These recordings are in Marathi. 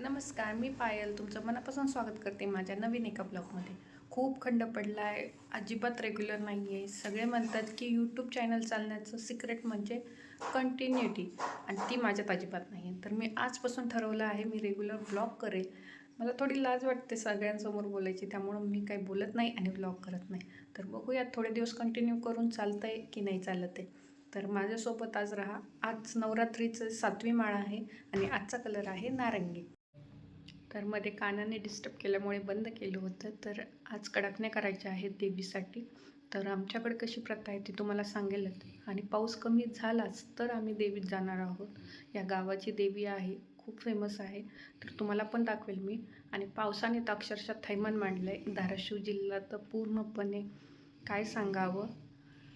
नमस्कार मी पायल तुमचं मनापासून स्वागत करते माझ्या नवीन एका ब्लॉगमध्ये. खूप खंड पडला आहे अजिबात रेग्युलर नाही आहे सगळे म्हणतात की यूट्यूब चॅनल चालण्याचं सिक्रेट म्हणजे कंटिन्युटी आणि ती माझ्यात अजिबात नाही आहे तर मी आजपासून ठरवलं आहे मी रेग्युलर ब्लॉग करेल. मला थोडी लाज वाटते सगळ्यांसमोर बोलायची त्यामुळं मी काही बोलत नाही आणि ब्लॉग करत नाही. तर बघूया थोडे दिवस कंटिन्यू करून चालतं आहे की नाही चालत आहे तर माझ्यासोबत आज राहा आज नवरात्रीचं सातवी माळ आहे आणि आजचा कलर आहे नारंगी. तर मध्ये कानाने डिस्टर्ब केल्यामुळे बंद केलं होतं. तर आज कडाकण्या करायच्या आहेत देवीसाठी. तर आमच्याकडे कशी प्रथा आहे ती तुम्हाला सांगेलच आणि पाऊस कमी झालाच तर आम्ही देवीत जाणार आहोत. या गावाची देवी आहे खूप फेमस आहे. तर तुम्हाला पण दाखवेल मी. आणि पावसाने तर अक्षरशः थैमान मांडलं आहे धाराशिव जिल्हा तर पूर्णपणे काय सांगावं?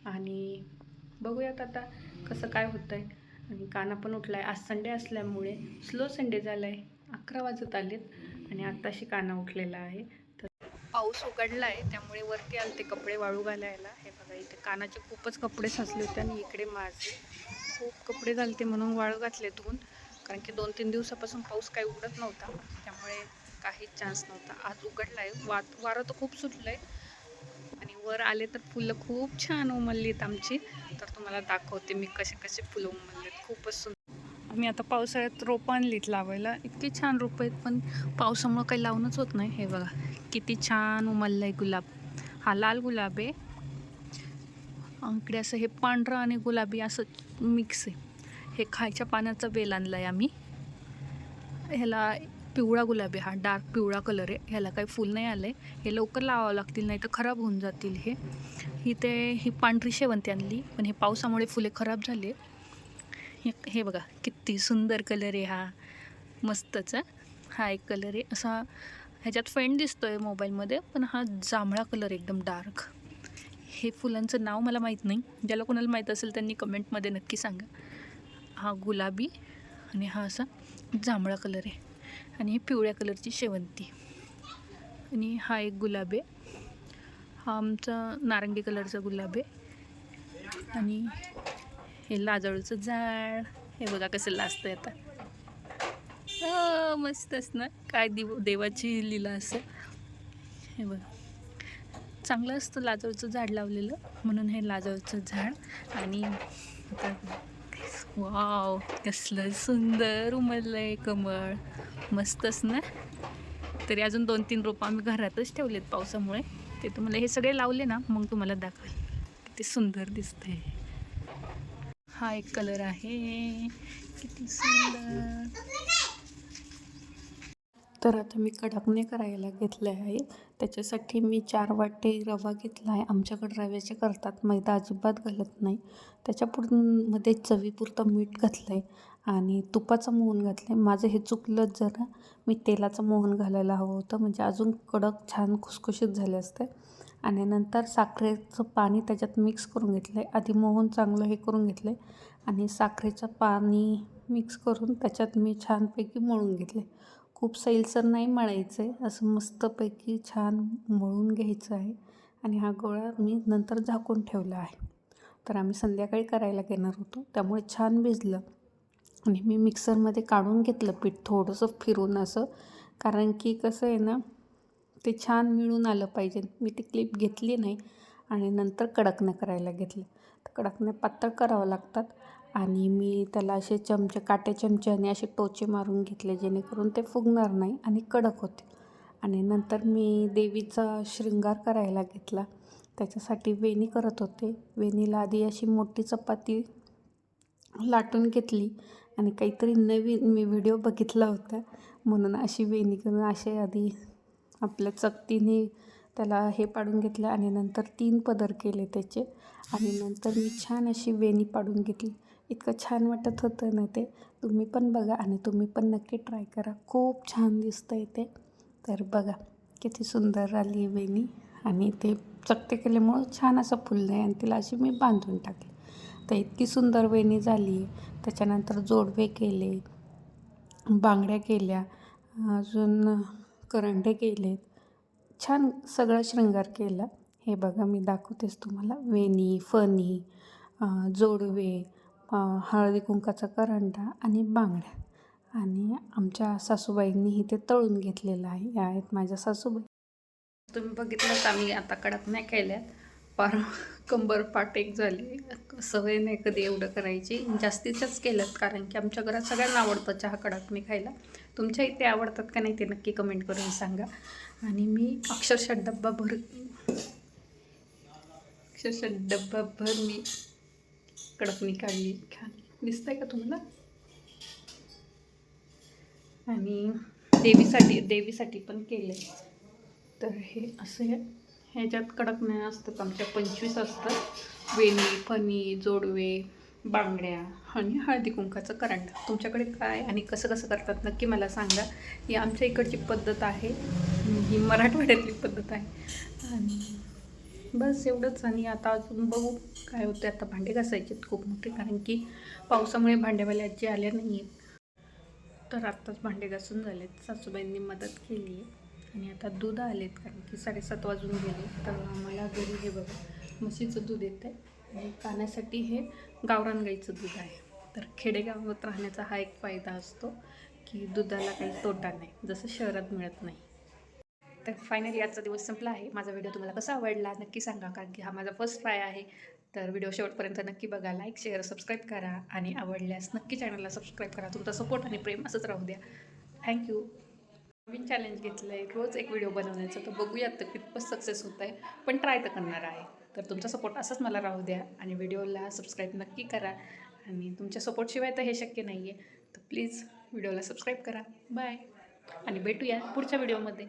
आणि बघूयात आता कसं काय होतं आहे आणि काना पण उठला आहे आज संडे असल्यामुळे स्लो संडे झाला आहे अकरा वाजत आलेत आणि आत्ताशी काना उठलेला आहे. तर पाऊस उघडला आहे त्यामुळे वरती आले ते कपडे वाळू घालायला. हे बघा इथे कानाचे खूपच कपडे साचले होते आणि इकडे माझे खूप कपडे घालते म्हणून वाळू घातले धुवून. कारण की दोन तीन दिवसापासून पाऊस काही उघडत नव्हता त्यामुळे काहीच चान्स नव्हता. आज उघडला आहे वात वारं तर खूप सुटलं आहे आणि वर आले तर फुलं खूप छान उमललीत आमची. तर तुम्हाला दाखवते मी कसे कसे फुलं उमललेत. खूपच सुंदर मी आता पावसाळ्यात रोपं आणलीत लावायला. इतकी छान रोपं आहेत पण पावसामुळं काही लावूनच होत नाही. हे बघा किती छान उमललं आहे गुलाब. हा लाल गुलाब आहे. इकडे असं हे पांढरं आणि गुलाबी असं मिक्स आहे. हे खायच्या पाण्याचा वेल आणला आहे आम्ही. ह्याला पिवळा गुलाबी हा डार्क पिवळा कलर आहे. ह्याला काही फुल नाही आलं आहे हे लवकर लावावं लागतील नाही तर खराब होऊन जातील हे. ही ते ही पांढरी शेवंती आणली पण हे पावसामुळे फुले खराब झाले हे हे बघा किती सुंदर कलर आहे हा. मस्तच हा. एक कलर आहे. असा ह्याच्यात फेंट दिसतो आहे मोबाईलमध्ये पण हा जांभळा कलर एकदम डार्क हे फुलांचं नाव मला माहीत नाही. ज्याला कोणाला माहीत असेल त्यांनी कमेंटमध्ये नक्की सांगा. हा गुलाबी आणि हा असा जांभळा कलर आहे. आणि ही पिवळ्या कलरची शेवंती. आणि हा एक गुलाब आहे. हा आमचा नारंगी कलरचा गुलाब आहे. आणि हे लाजळूचं झाड. हे बघा कसं लाजतंय आता हो, मस्तच ना. काय दिव देवाची लीला असं. हे बघा. चांगलं असतं लाजळूचं झाड लावलेलं. म्हणून हे लाजळूचं झाड. आणि आता वाव कसलं सुंदर उमललंय कमळ. मस्तच ना. तरी अजून दोन तीन रोपं आम्ही घरातच ठेवलेत पावसामुळे. ते तुम्हाला हे सगळे लावले ना मग तुम्हाला दाखवेल. किती सुंदर दिसतंय. हा एक कलर आहे. किती सुंदर. तर आता मी कडकणे करायला घेतले आहे. त्याच्यासाठी मी चार वाटे रवा घेतला आहे. आमच्याकडे रव्याचे करतात. मैदा अजिबात घालत नाही. त्याच्या मध्ये चवीपुरतं मीठ घातलं आहे आणि तुपाचं मोहन घातलं आहे माझं हे चुकलंच जरा. मी तेलाचं मोहन घालायला हवं होतं. म्हणजे अजून कडक छान खुसखुशीत झाले असते. आणि नंतर साखरेचं पाणी त्याच्यात मिक्स करून घेतलं आहे आधी मोहन चांगलं हे करून घेतलं आहे आणि साखरेचं पाणी मिक्स करून त्याच्यात मी छानपैकी मळून घेतले खूप सैलसर नाही मळायचं आहे असं मस्तपैकी छान मळून घ्यायचं आहे आणि हा गोळा मी नंतर झाकून ठेवला आहे. तर आम्ही संध्याकाळी करायला घेणार होतो त्यामुळे छान भिजलं आणि मी मिक्सरमध्ये काढून घेतलं पीठ थोडंसं फिरून असं. कारण की कसं आहे ना ते छान मिळून आलं पाहिजे. मी ती क्लिप घेतली नाही आणि नंतर कडकण्या करायला घेतले. तर कडकण्या पातळ करावं लागतात आणि मी त्याला असे चमचे काटे चमच्याने असे टोचे मारून घेतले जेणेकरून ते फुगणार नाही आणि कडक होते आणि नंतर मी देवीचा शृंगार करायला घेतला. त्याच्यासाठी वेणी करत होते. वेणीला आधी अशी मोठी चपाती लाटून घेतली आणि काहीतरी नवीन मी व्हिडिओ बघितला होता. म्हणून अशी वेणी करून असे आधी आपल्या चकतीने त्याला हे पाडून घेतलं आणि नंतर तीन पदर केले त्याचे. आणि नंतर मी छान अशी वेणी पाडून घेतली. इतकं छान वाटत होतं ना ते. तुम्ही पण बघा आणि तुम्ही पण नक्की ट्राय करा. खूप छान दिसतं आहे ते. तर बघा किती सुंदर आली वेणी. आणि ते चकते केल्यामुळं छान असं फुललं आहे आणि तिला अशी मी बांधून टाकली. तर इतकी सुंदर वेणी झाली. त्याच्यानंतर जोडवे केले बांगड्या केल्या अजून करंडे केले छान सगळा शृंगार केला. हे बघा मी दाखवतेच तुम्हाला. वेणी फणी जोडवे हळदी कुंकाचा करंडा आणि बांगड्या. आणि आमच्या सासूबाईंनी ते तळून घेतलेलं आहे. या आहेत माझ्या सासूबाई. तुम्ही बघितलं आम्ही आता कडक नाही केल्यात. पार कंबर पाटेक झाली. सवय नाही कधी एवढं करायची. जास्तीच्याच केल्यात कारण की आमच्या घरात सगळ्यांना आवडतं चहा कडकने खायला. तुमच्या इथे आवडतात का नाही ते नक्की कमेंट करून सांगा. आणि मी अक्षरशः डब्बा भर अक्षरशः डब्बा भर मी कडकनी काढली. छान दिसतंय का तुम्हाला? आणि देवीसाठी देवीसाठी पण केलं तर हे असं ह्याच्यात कडक नाही असतात आमच्या पंचवीस असतात. वेणी फणी जोडवे बांगड्या आणि हळदी कुंकाचं करंट. तुमच्याकडे काय आणि कसं कसं करतात? नक्की मला सांगा. ही आमच्या इकडची पद्धत आहे. ही मराठवाड्यातली पद्धत आहे. आणि बस एवढंच. आणि आता अजून बघू काय होतं आता भांडे घासायचे खूप मोठे कारण की पावसामुळे भांड्यावाल्या आजी आल्या नाही आहेत तर आत्ताच भांडे घासून झालेत. सासूबाईंनी मदत केली आहे. आणि आता दूध आलेत कारण की साडेसात वाजून गेले. तर आम्हाला घरी हे बघा. म्हशीचं दूध येतं आहे पाण्यासाठी खाण्यासाठी हे गावरान गाईचं दूध आहे. तर खेडेगावात राहण्याचा हा एक फायदा असतो की दुधाला काही तोटा नाही जसं शहरात मिळत नाही. तर फायनली आजचा दिवस संपला आहे. माझा व्हिडिओ तुम्हाला कसा आवडला नक्की सांगा कारण की हा माझा फर्स्ट ट्राय आहे. तर व्हिडिओ शेवटपर्यंत नक्की बघा लाईक शेअर सबस्क्राईब करा आणि आवडल्यास नक्की चॅनलला सबस्क्राईब करा. तुमचा सपोर्ट आणि प्रेम असंच राहू द्या. थँक्यू नवीन चॅलेंज घेतलं आहे रोज एक व्हिडिओ बनवण्याचं तर बघूयात तर कितपत सक्सेस होत आहे पण ट्राय तर करणार आहे. तर तुमचा सपोर्ट असंच मला राहू द्या आणि व्हिडिओला सबस्क्राईब नक्की करा. आणि तुमच्या सपोर्टशिवाय तर हे शक्य नाही आहे तर प्लीज व्हिडिओला सबस्क्राईब करा. बाय आणि भेटूया पुढच्या व्हिडिओमध्ये